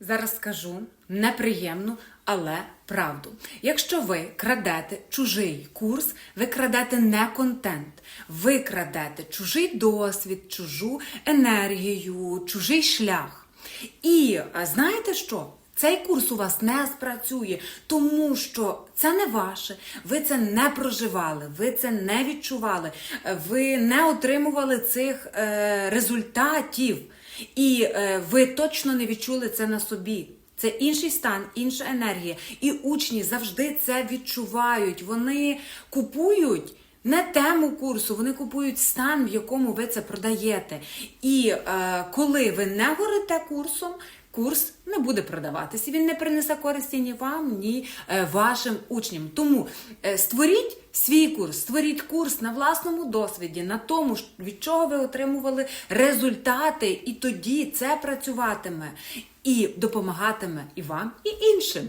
Зараз скажу неприємну, але правду. Якщо ви крадете чужий курс, ви крадете не контент, ви крадете чужий досвід, чужу енергію, чужий шлях. І знаєте що? Цей курс у вас не спрацює, тому що це не ваше, ви це не проживали, ви це не відчували, ви не отримували цих е, результатів, і е, ви точно не відчули це на собі. Це інший стан, інша енергія. І учні завжди це відчувають. Вони купують не тему курсу, вони купують стан, в якому ви це продаєте. І е, коли ви не горите курсом, курс не буде продаватися. Він не принесе користі ні вам, ні е, вашим учням. Тому е, створіть свій курс, створіть курс на власному досвіді, на тому, від чого ви отримували результати, і тоді це працюватиме і допомагатиме і вам, і іншим.